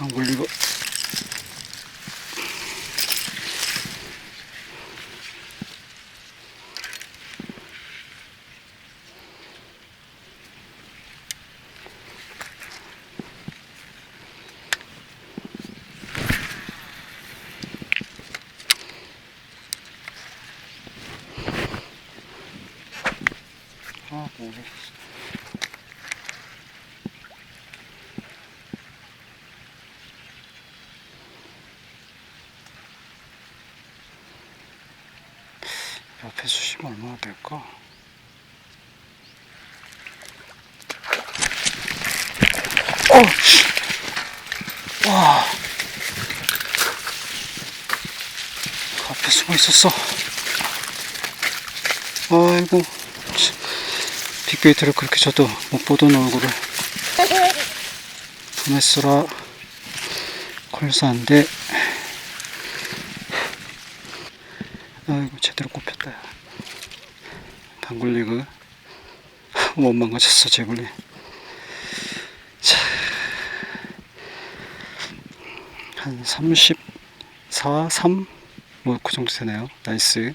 안 굴리고. 아 뭐래 옆에 수심 얼마나 될까? 어! 씨. 와. 그 앞에 숨어 있었어. 아이고. 참. 빅베이트를 그렇게 쳐도 못 보던 얼굴을. 보냈으라. 콜사인데. 아이고, 제대로 꼽혔다. 야. 방굴리그. 못 망가졌어, 제굴리. 자. 한 34, 3? 뭐, 그 정도 되네요. 나이스.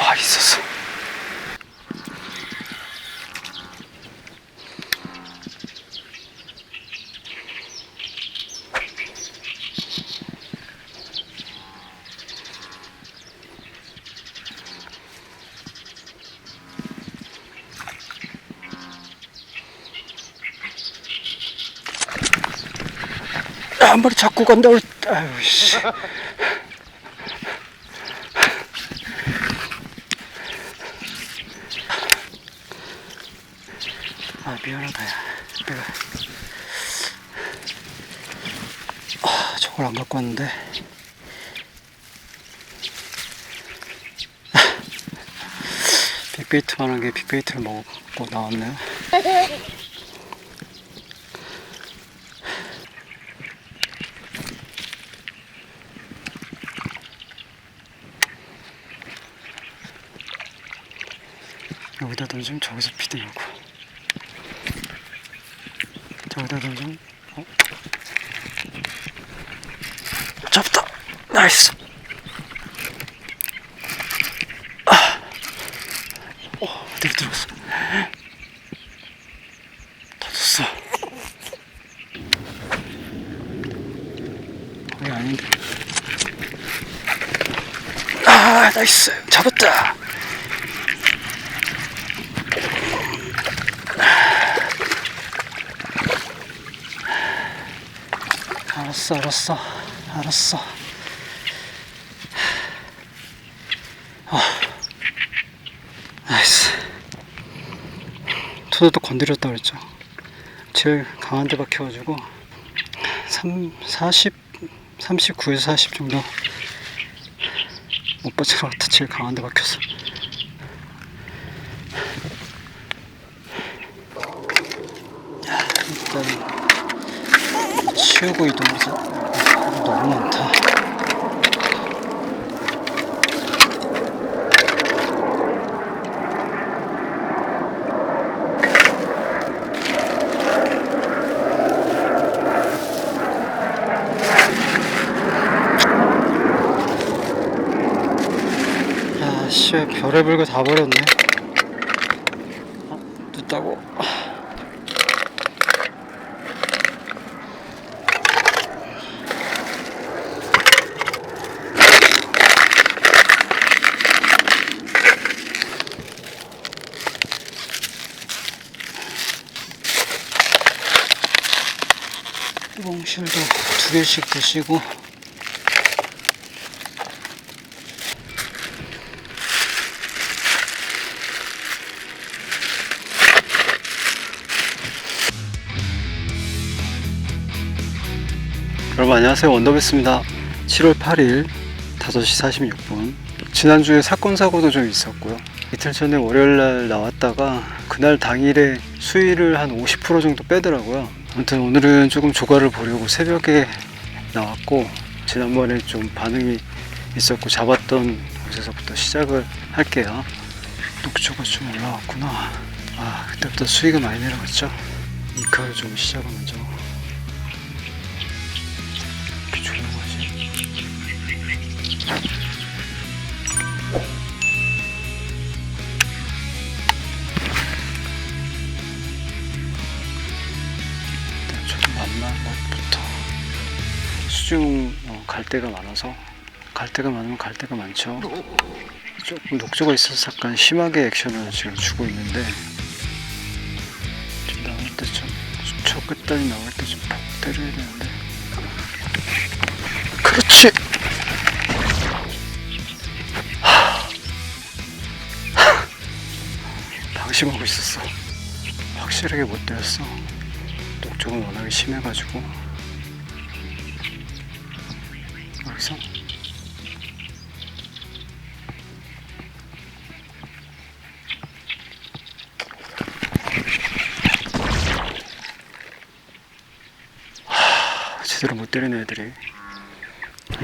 와 있었어. 야, 한 마리 잡고 간다. 우리. 아유 씨. 아 미안하다 야 내가 아 저걸 안 갖고 왔는데 빅베이트만 한 게 빅베이트를 먹고 나왔네 여기다 던지면 저기서 피드냐고. 저기다 던지면 어? 잡다! 나이스! 아. 어, 아 나이스! 잡았다 알았어, 알았어, 알았어. 아, 나이스. 토도도 건드렸다 그랬죠. 제일 강한 데 박혀가지고 3, 40, 39에서 40 정도 못 받친 것 같아. 제일 강한 데 박혀서. 야, 일단 치우고 이동하자. 너무 많다. 야, 씨, 별의별 거 다 버렸네. 어, 늦다고. 뚜껑실도 두 개씩 드시고. 여러분 안녕하세요. 원더베스입니다. 7월 8일 5시 46분. 지난주에 사건 사고도 좀 있었고요. 이틀 전에 월요일날 나왔다가 그날 당일에 수위를 한 50% 정도 빼더라고요 아무튼 오늘은 조금 조과를 보려고 새벽에 나왔고 지난번에 좀 반응이 있었고 잡았던 곳에서부터 시작을 할게요. 녹초가 좀 올라왔구나. 아 그때부터 수위가 많이 내려갔죠? 이카를 좀 시작을 먼저 수중 어, 갈 데가 많아서 갈 데가 많으면 갈 데가 많죠. 조금 녹조가 있어서 약간 심하게 액션을 지금 주고 있는데 좀 나올 때좀 저 끝단이 나올 때 좀 팍 때려야 되는데. 그렇지. 방심하고 있었어. 확실하게 못 때렸어. 녹조가 워낙에 심해가지고 여기서. 제대로 못 때리는 애들이.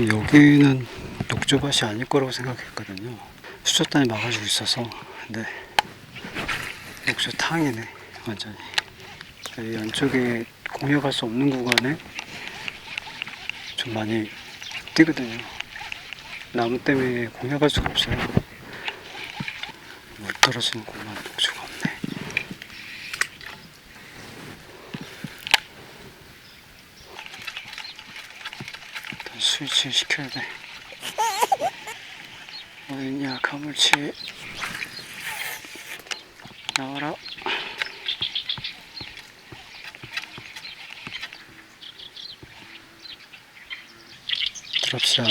여기는 녹조밭이 아닐 거라고 생각했거든요. 수초단이 막아주고 있어서. 근데 녹조 탕이네 완전히. 이 안쪽에 공략할 수 없는 구간에 좀 많이 뛰거든요 나무 때문에 공략할 수가 없어요 물 떨어지는 곳만 녹조가 없네 일단 스위치 시켜야 돼. 어딨냐, 가물치. 나와라. 드랍샷.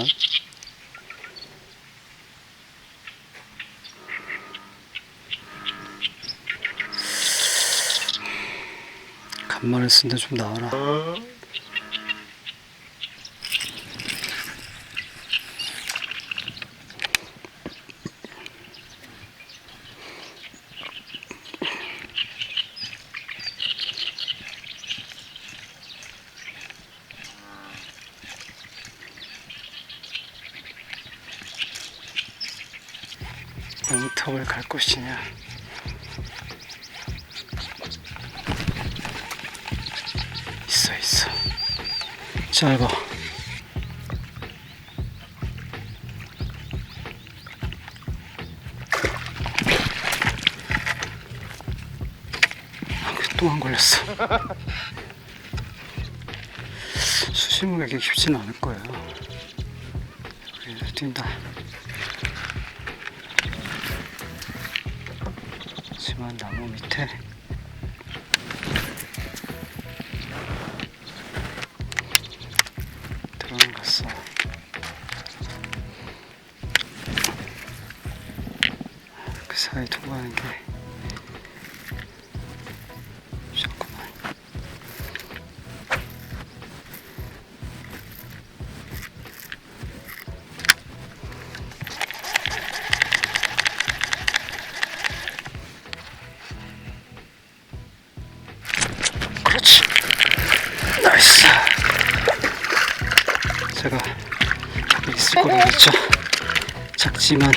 간만에 쓴데 좀 나와라. 영턱을 갈 것이냐? 있어 있어. 짧아 또 안 걸렸어. 수심을 가기 쉽지는 않을 거예요. 뛴다 하지만 나무 밑에 들어는 갔어. 그 사이 통과하는 게 작지만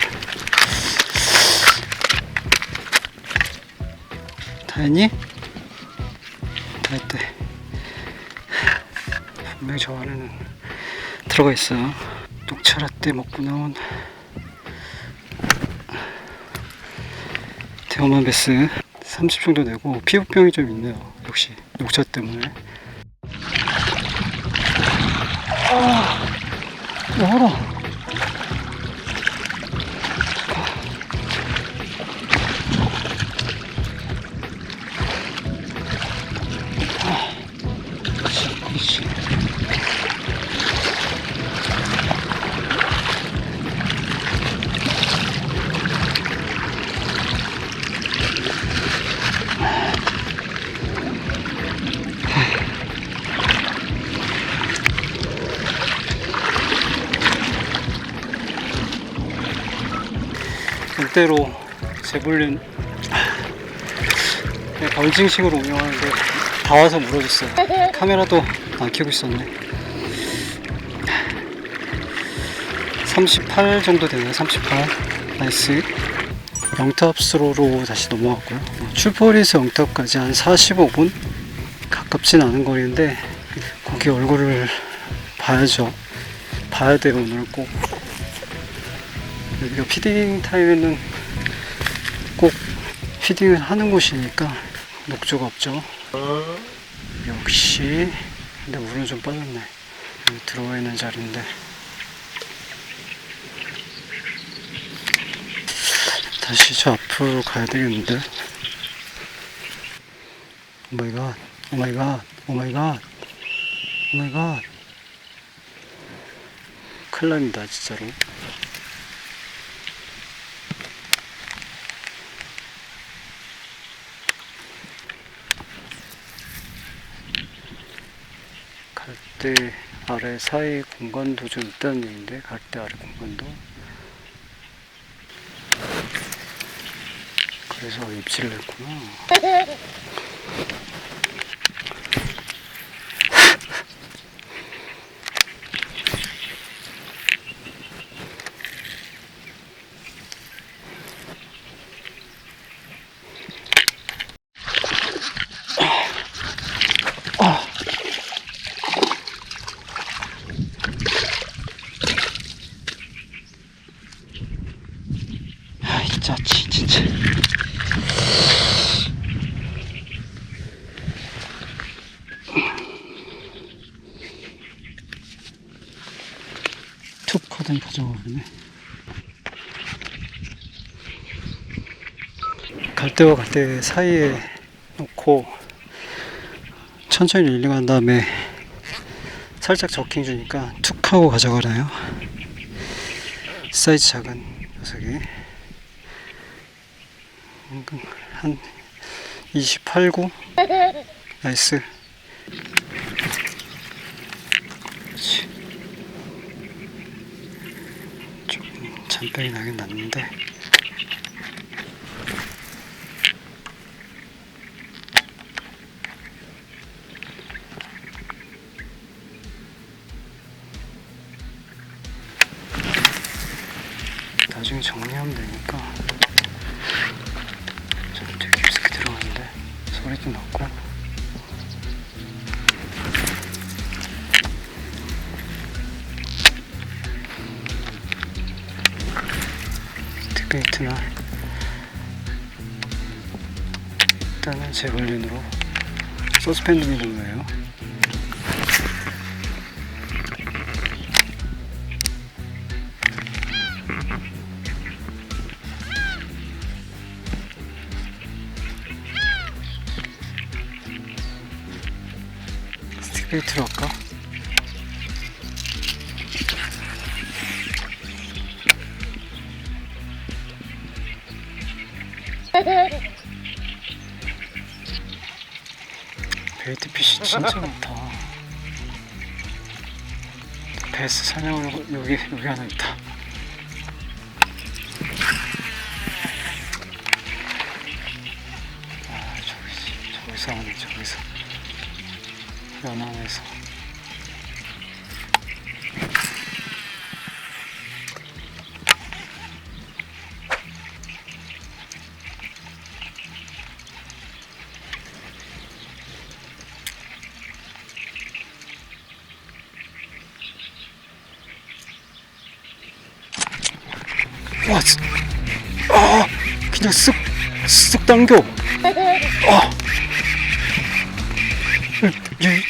다 했니? 다 했대. 분명히 저 안에는 들어가 있어요. 녹차라떼 먹고 나온 대어만 베스 30 정도 되고 피부병이 좀 있네요. 역시 녹차 때문에. 아, 열어. 계획대로 제볼린 벌징식으로 운영하는데 다 와서 물어줬어요. 카메라도 안 켜고 있었네. 38 정도 되네요. 38. 나이스. 영탑스로로 다시 넘어갔고요. 출포리에서 영탑까지 한 45분? 가깝진 않은 거리인데 거기 얼굴을 봐야죠. 봐야 돼요 오늘 꼭. 여기가 피딩 타임에는 꼭 피딩을 하는 곳이니까 녹조가 없죠. 역시 근데 물은 좀 빠졌네. 여기 들어와 있는 자리인데 다시 저 앞으로 가야 되겠는데. 오마이갓, 오마이갓, 오마이갓, 오마이갓. 큰일 납니다, 진짜로. 갈대 아래 사이 공간도 좀 있다는 얘기인데, 갈대 아래 공간도. 그래서 입질을 했구나. 아, 진짜, 진- 진짜. 툭 하더니 가져가 버리네. 갈대와 갈대 사이에 놓고 천천히 릴링한 다음에 살짝 저킹 주니까 툭 하고 가져가나요? 사이즈 작은 녀석이. 한 28, 9 나이스. 조금 잔병이 나긴 났는데 정리하면 되니까. 좀 되게 깊숙이 들어갔는데 소리 좀 났고. 디베이트나 일단은 제벌린으로 서스펜드 미는 거예요 스틱베이트로 할까? 베이트 핏이 진짜 많다. 베스 사냥을 여기 여기 하나 있다. 아 저기 저기서 하네 저기서 연안에서. 와, 스- 아, 그냥 쓱, 쓱 당겨.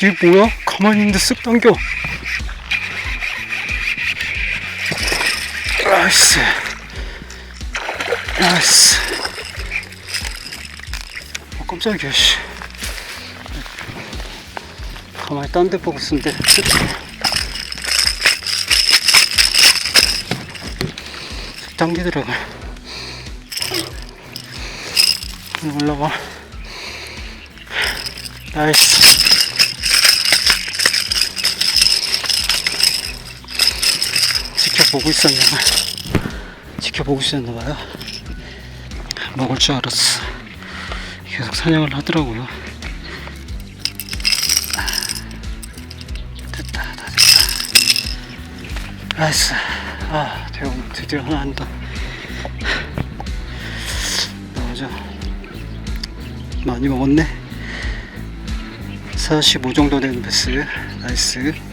얘, 얘 뭐야? 가만히 있는데 쓱 당겨. 아이씨, 아이씨. 아, 깜짝이야, 씨. 가만히 딴 데 보고 있었는데. 쓱. 당기더라고. 올라가. 나이스. 지켜보고 있었나봐. 지켜보고 있었나봐요. 먹을 줄 알았어. 계속 사냥을 하더라고요. 됐다, 다 됐다. 나이스. 아, 대형 드디어 하나 한다. 맞아. 많이 먹었네. 45 정도 되는 베스. 나이스.